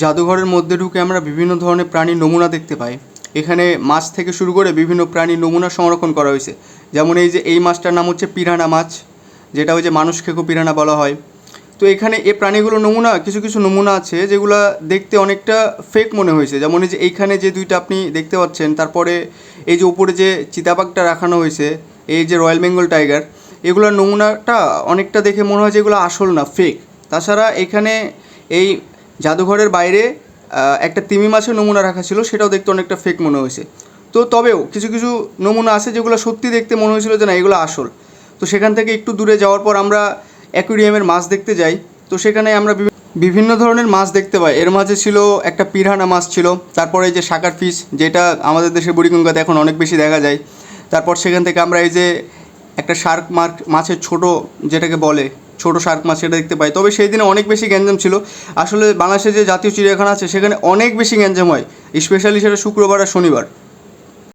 জাদুঘরের মধ্যে ঢুকে আমরা বিভিন্ন ধরনের প্রাণীর নমুনা দেখতে পাই। এখানে মাছ থেকে শুরু করে বিভিন্ন প্রাণীর নমুনা সংরক্ষণ করা হয়েছে। যেমন এই যে, এই মাছটার নাম হচ্ছে পিরানা মাছ, যেটা ওই যে মানুষ খেকো পিরানা বলা হয়। তো এখানে এই প্রাণীগুলো নমুনা, কিছু কিছু নমুনা আছে যেগুলো দেখতে অনেকটা ফেক মনে হয়েছে। যেমন এই যে, এইখানে যে দুইটা আপনি দেখতে পাচ্ছেন, তারপরে এই যে উপরে যে চিতাবাঘটা রাখানো হয়েছে, এই যে রয়্যাল বেঙ্গল টাইগার, এগুলোর নমুনাটা অনেকটা দেখে মনে হয় যে এগুলো আসল না ফেক তাছাড়া এখানে এই জাদুঘরের বাইরে একটা তিমি মাছের নমুনা রাখা ছিল, সেটাও দেখতে অনেকটা ফেক মনে হয়েছে। তো তবেও কিছু কিছু নমুনা আছে যেগুলো সত্যি দেখতে মনে হয়েছিল যে না, এগুলো আসল। তো সেখান থেকে একটু দূরে যাওয়ার পর আমরা অ্যাকুরিয়ামের মাছ দেখতে যাই। তো সেখানে আমরা বিভি- বিভিন্ন ধরনের মাছ দেখতে পাই। এর মাঝে ছিল একটা পিরানা মাছ ছিল, তারপরে এই যে শাকার ফিশ, যেটা আমাদের দেশে বুড়িগঙ্গাতে এখন অনেক বেশি দেখা যায়। তারপর সেখান থেকে আমরা এই যে একটা শার্ক মার্ক মাছের ছোট, যেটাকে বলে ছোট শার্ক মাছ সেটা দেখতে পাই। তবে সেই দিনে অনেক বেশি গ্যাঞ্জাম ছিল। আসলে বাংলাদেশে যে জাতীয় চিড়িয়াখানা আছে, সেখানে অনেক বেশি গ্যাঞ্জাম হয়, স্পেশালি সেটা শুক্রবার আর শনিবার।